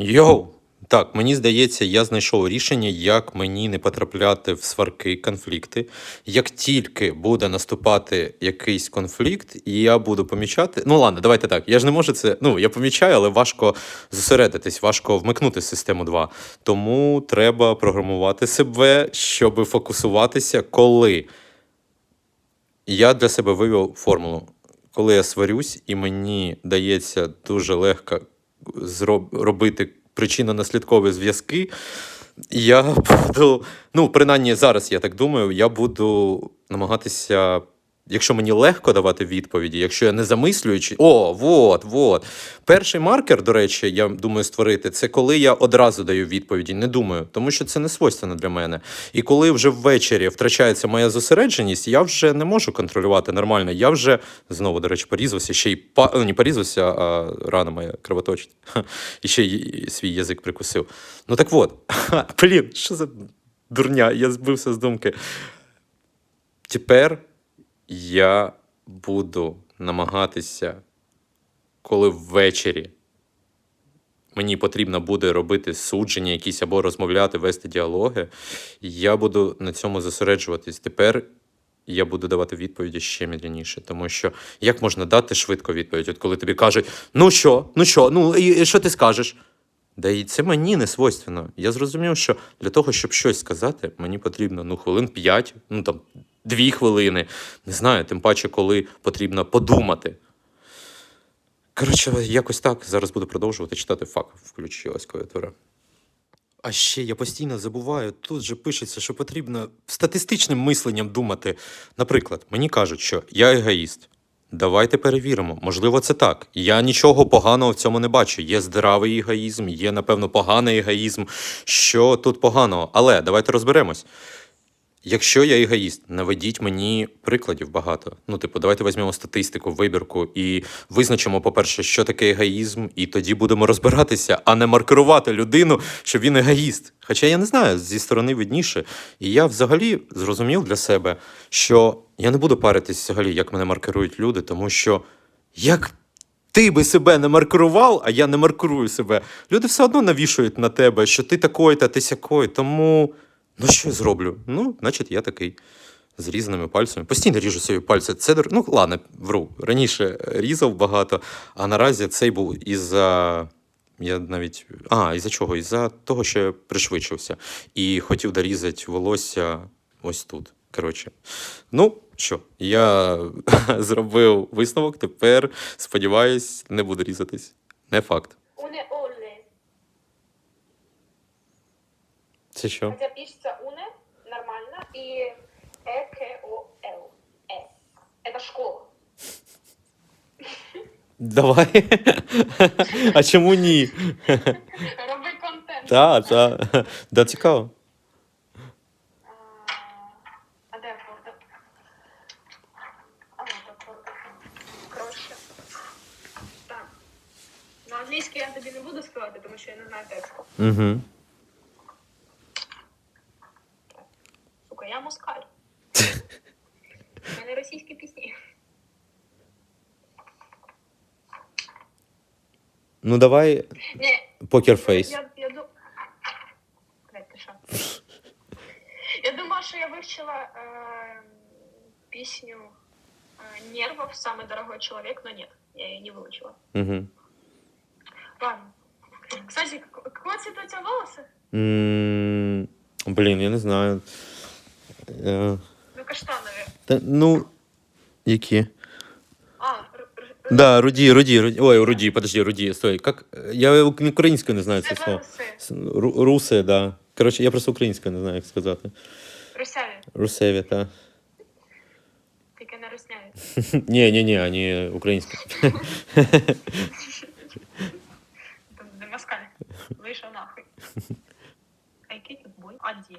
Йоу! Так, мені здається, я знайшов рішення, як мені не потрапляти в сварки, конфлікти. Як тільки буде наступати якийсь конфлікт, і я буду помічати. Ну ладно, давайте так. Я ж не можу це. Ну, я помічаю, але важко зосередитись, важко вмикнути систему 2. Тому треба програмувати себе, щоб фокусуватися, коли я для себе вивів формулу. Коли я сварюсь, і мені дається дуже зроб... робити причинно-наслідкові зв'язки, я буду, ну, принаймні зараз я так думаю, я буду намагатися. Якщо мені легко давати відповіді, якщо я не замислюючи, о, вот, вот. Перший маркер, до речі, я думаю, створити, це коли я одразу даю відповіді, не думаю, тому що це не свойственно для мене. І коли вже ввечері втрачається моя зосередженість, я вже не можу контролювати нормально. Я вже знову, до речі, порізався, ще й па... ну, не порізався, а рана моя кровоточить. І ще й свій язик прикусив. Ну так от, блін, що за дурня? Я збився з думки. Тепер я буду намагатися, коли ввечері мені потрібно буде робити судження, якісь або розмовляти, вести діалоги, я буду на цьому зосереджуватись. Тепер я буду давати відповіді ще медленніше, тому що як можна дати швидко відповідь, от коли тобі кажуть, ну що, ну що, ну і, і що ти скажеш? Да і це мені не свойственно. Я зрозумів, що для того, щоб щось сказати, мені потрібно ну, хвилин 5, ну там дві хвилини. Не знаю, тим паче, коли потрібно подумати. Коротше, якось так. Зараз буду продовжувати читати фак. Включилась клавіатура. А ще я постійно забуваю, тут же пишеться, що потрібно статистичним мисленням думати. Наприклад, мені кажуть, що я егоїст. Давайте перевіримо. Можливо, це так. Я нічого поганого в цьому не бачу. Є здравий егоїзм, є, напевно, поганий егоїзм. Що тут поганого? Але давайте розберемось. Якщо я егоїст, наведіть мені прикладів багато. Ну, типу, давайте візьмемо статистику, вибірку і визначимо, по-перше, що таке егоїзм, і тоді будемо розбиратися, а не маркерувати людину, що він егоїст. Хоча я не знаю, зі сторони видніше. І я взагалі зрозумів для себе, що я не буду паритись взагалі, як мене маркерують люди, тому що як ти би себе не маркерував, а я не маркерую себе, люди все одно навішують на тебе, що ти такий та ти сякой. Тому. Ну, що я зроблю? Ну, значить, я такий. З різаними пальцями. Постійно ріжу собі пальці. Це, ну, ладно, вру. Раніше різав багато, а наразі цей був із-за. Я навіть. А, із-за чого? Із-за того, що я пришвидшився. І хотів дорізати волосся ось тут. Коротше. Ну, що, я зробив висновок, тепер, сподіваюсь, не буду різатись. Не факт. Уне Оле. Це що? Хотя пишется уне нормально и э к о л э. Это школа. Давай. А чому ні? Роби контент. Так, так. Да, цікаво. А, А де фото? А, от фото. Коротше. Так. На англійській я тобі не буду співати, тому що я не знаю тексту. Угу. москаль. У мене російські пісні. Ну давай Ні, покерфейс. Я, я ду... Блядь, ти що? Я думала, що я вивчила э, песню э, нервов «Самый дорогой человек», но нет, я ее не выучила. Угу. Ладно. Кстати, как- какого цвета у тебя волосы? Блін, я не знаю. Е, Ну, каштановые. Та, ну, які? А, р- р- р- Да, руді, руді, руді. Ой, руді, подожди, руді, стой. Как? Я українською не знаю це слово. руси. С- ру- Русе, да. Коротше, я просто українською не знаю, як сказати. Русяві. Русеві, так. Тільки не русняві. Ні, ні, ні, вони українські. Там де москаль. Вийшов нахуй. А який тут бой? А де?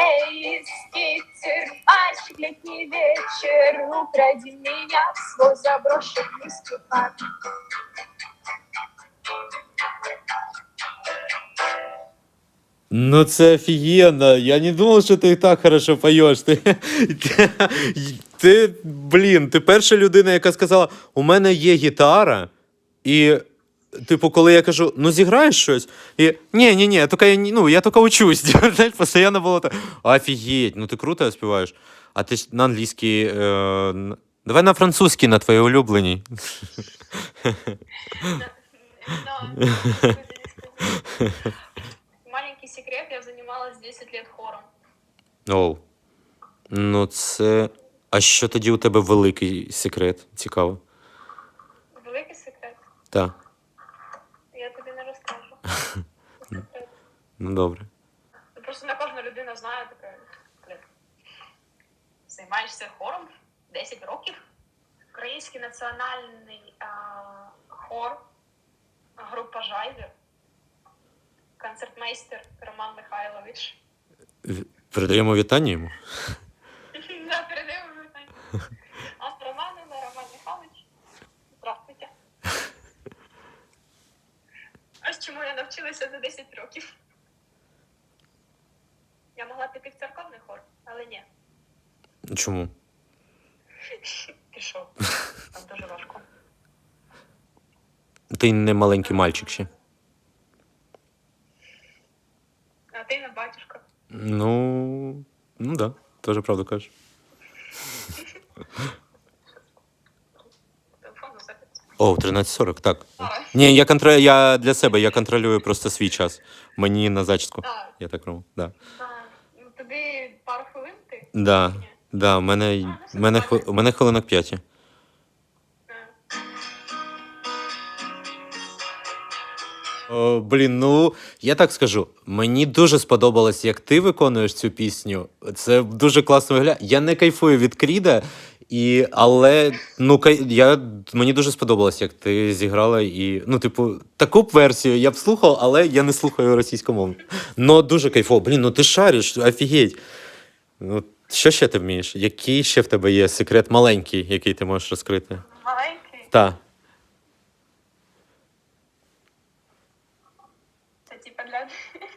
Эй, Питер, мальчик, летний вечер, укради меня в свой заброшенный степан. Ну це офігенно. Я не думав, що ти так хорошо поєш. Ти, ти, блін, ти перша людина, яка сказала: у мене є гітара, і Типу, коли я кажу, ну зіграєш щось, і ні, ні, ні, тільки, я, ну, я тільки учусь. Знаєш, постійно було так. Офігеть, ну ти круто співаєш. А ти ж на англійській. Е, давай на французькій, на твоїй улюбленій. Маленький секрет, я занималась 10 лет хором. Оу. Ну, це. А що тоді у тебе великий секрет? Цікаво. Великий секрет. Так, Я тобі не розкажу. Це секрет. Ну добре. Ну, Просто не кожна людина знає таке. Займаєшся хором 10 років. Український національний а, хор, група Жайвір, концертмейстер Роман Михайлович. Передаємо вітання йому. Да, передаємо вітання. Ас Романова, Роман Михайлович. Здравствуйте. Ось чому я навчилася за 10 років. Я могла піти в церковний хор, але ні. Чому? Пішов. Там дуже важко. Ти не маленький мальчик ще. А ти не батюшка. Ну. Ну да, теж правду кажеш. О, 13.40, так. Ні, я контр... я для себе, я контролюю просто свій час. Мені на зачіску. Я так роблю. Да. Ну тобі пару хвилин ти? Да. Да, у мене, у мене, хви- мене хвилинок 5. А. О, блін, ну я так скажу. Мені дуже сподобалось, як ти виконуєш цю пісню. Це дуже класно виглядає. Я не кайфую від Кріда, і, але ну, я, мені дуже сподобалось, як ти зіграла. І, ну, типу, таку б версію я б слухав, але я не слухаю російськомовну. Ну, дуже кайфово. Блін, ну ти шариш, офігеть. Ну, що ще ти вмієш? Який ще в тебе є секрет маленький, який ти можеш розкрити? Маленький. Так. Це типа для.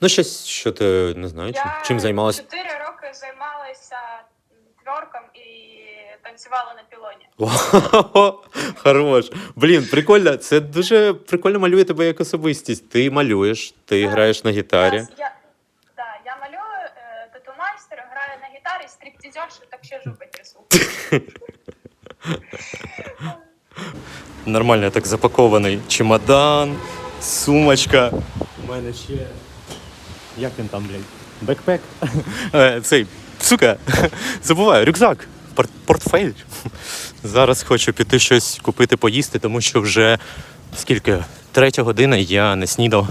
Ну, щось, що ти не знаю, чим, чим займалася. Чотири роки займалася тверком і танцювала на пілоні. Хорош. Блін, прикольно. Це дуже прикольно малює тебе як особистість. Ти малюєш, ти Так. граєш на гітарі. Я, я, да, я малюю, е, тату-майстер, граю на гітарі, стриптизерша, так ще жопи трясу. Нормально так запакований чемодан, сумочка. У мене ще. Як він там, блядь? Бекпек. Е, Цей, сука, забуваю, рюкзак, пор- портфель. Зараз хочу піти щось купити, поїсти, тому що вже скільки? Третя година я не снідав,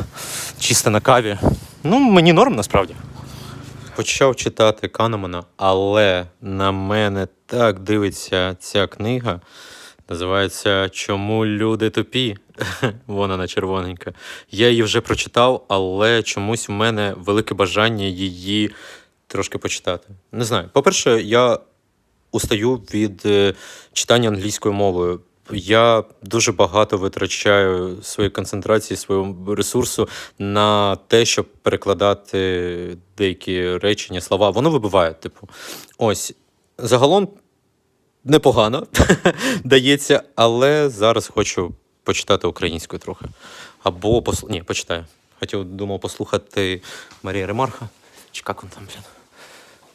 чисто на каві. Ну, мені норм насправді. Почав читати Канемана, але на мене так дивиться ця книга. Називається Чому люди тупі? Вона на червоненька. Я її вже прочитав, але чомусь в мене велике бажання її трошки почитати. Не знаю. По-перше, я устаю від е, читання англійською мовою. Я дуже багато витрачаю своєї концентрації, свого ресурсу на те, щоб перекладати деякі речення, слова. Воно вибиває, типу. Ось. Загалом непогано дається, але зараз хочу почитати українською трохи. Або посл... Ні, почитаю. Хотів, думав послухати Марія Ремарха. Чи як він там, блін.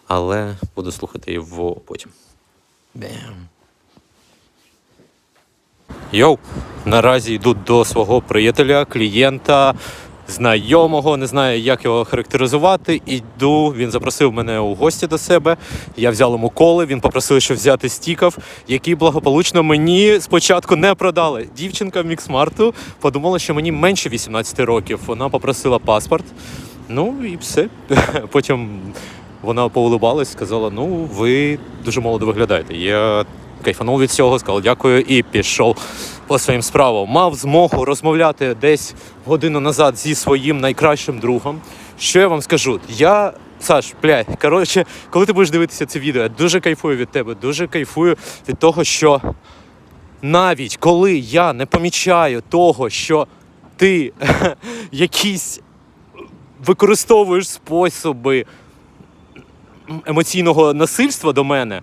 Але буду слухати його потім. Бем. Йоу, наразі йду до свого приятеля, клієнта, знайомого, не знаю, як його характеризувати. Іду, він запросив мене у гості до себе. Я взяв йому коли, він попросив, щоб взяти стіков, які благополучно мені спочатку не продали. Дівчинка Міксмарту подумала, що мені менше 18 років. Вона попросила паспорт. Ну і все. Потім вона поулибалась, сказала: ну, ви дуже молодо виглядаєте. Я кайфанув від цього, сказав дякую і пішов по своїм справам. Мав змогу розмовляти десь годину назад зі своїм найкращим другом. Що я вам скажу? Я Саш, блядь, коротше, коли ти будеш дивитися це відео, я дуже кайфую від тебе, дуже кайфую від того, що навіть коли я не помічаю того, що ти якісь використовуєш способи емоційного насильства до мене,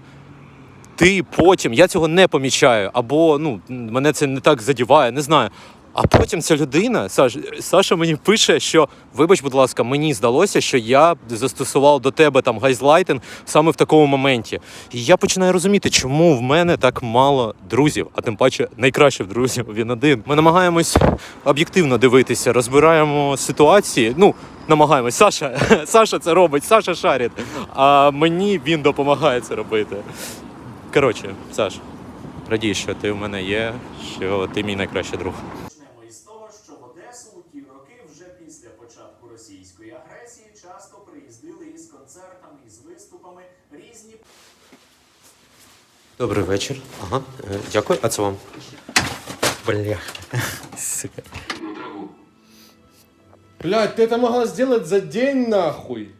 ти потім, я цього не помічаю, або ну, мене це не так задіває, не знаю. А потім ця людина, Саш, Саша мені пише, що вибач, будь ласка, мені здалося, що я застосував до тебе там гайзлайтинг саме в такому моменті. І я починаю розуміти, чому в мене так мало друзів, а тим паче найкращих друзів він один. Ми намагаємось об'єктивно дивитися, розбираємо ситуації. Ну, намагаємось. Саша, Саша це робить, Саша шарить. А мені він допомагає це робити. Коротше, Саш, радій, що ти в мене є, що ти мій найкращий друг. Почнемо із того, що в Одесу у ті роки, вже після початку російської агресії, часто приїздили із концертами, із виступами різні Добрий вечір. Ага, е, дякую. А це вам. Бля. Сука. Блядь, ты это могла сделать за день нахуй.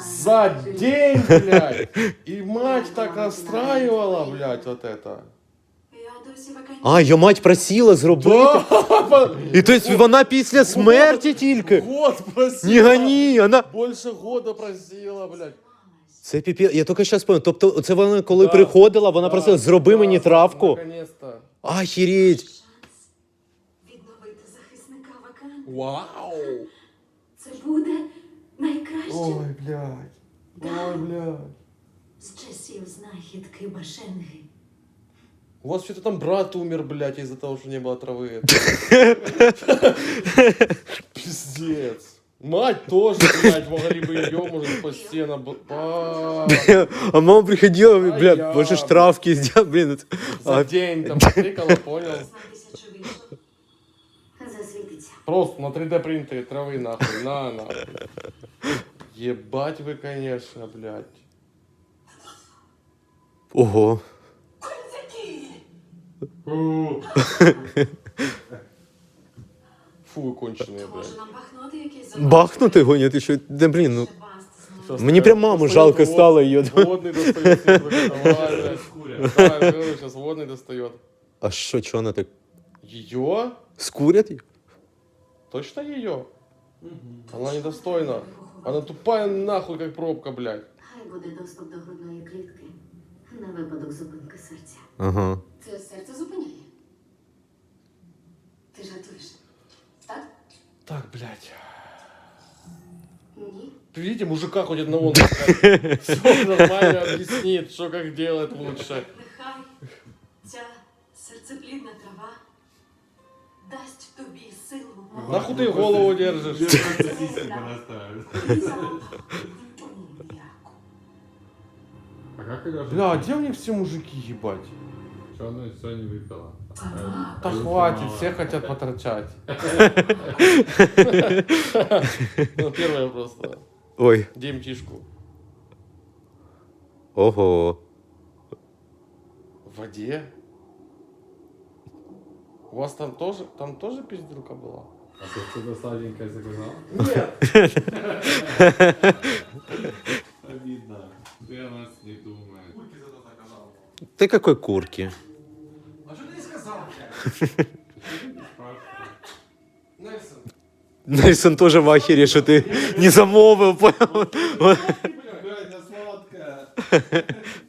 За день, блядь. И мать так расстраивала, блядь, вот это. А, я мать просила зробити. І тобто вона після смерті тільки. год просила. Не гоні, вона. Больше года просила, блядь. Це піпі. Я тільки зараз пам'ятаю. Тобто, це вона коли Да. приходила, вона Да, просила, зроби да, мені травку. Наконец-то. Ахіріть. Відновити захисника вакансії. Вау. Це буде найкраще Ой, блядь. Ой, блядь. з часів знахідки Башенги. У вас что-то там брат умер, блядь, из-за того, что не было травы. Пиздец. Мать тоже, блядь, могли бы ее, может, она бы... А, А мама приходила, бля, я. боже ж травки зробив, блін. За день там потыкала, понял? Просто на 3D принтере травы нахуй, на нахуй. Ебать вы, конечно, блядь. Ого. Фу, вы конченые, Може блядь. нам бахнути якийсь Бахнути гоня, ти що? Де, блін, ну. Баст Щас Мені я прям маму достаю жалко вод- стало її. Водный достает. Давай, блядь. Давай, сейчас водный достает. А що, чого вона так? Ее? Скурять? її? Точно ее? Она недостойна. Она тупая нахуй, как пробка, блядь. Хай буде доступ до грудної клітки на випадок зупинки серця. Ага. Це серце зупиняє. Ти жартуєш? Так? Так, блядь. Ні. Видите, мужика хоть одного Все нормально объяснит, что как делать лучше. Нехай ця серцеплідна трава дасть тобі силу. Нахуй ты голову держишь? І запах м'яку. А Как ты даже... Бля, а где у них все мужики, ебать? Что она все не выпила? Да хватит, все хотят поторчать. Ну, первое просто. Ой. Демчишку. Ого. В воде? У вас там тоже, там тоже пизделка была? А ты что-то сладенькое заказал? Нет. Обидно. Ты о нас не думаешь. Ти какой курки? А что ты не сказал, Нельсон. Нельсон тоже в ахері, що ти не замовив. понял? Блядь, я сладкая. Да, разнылся нахуй.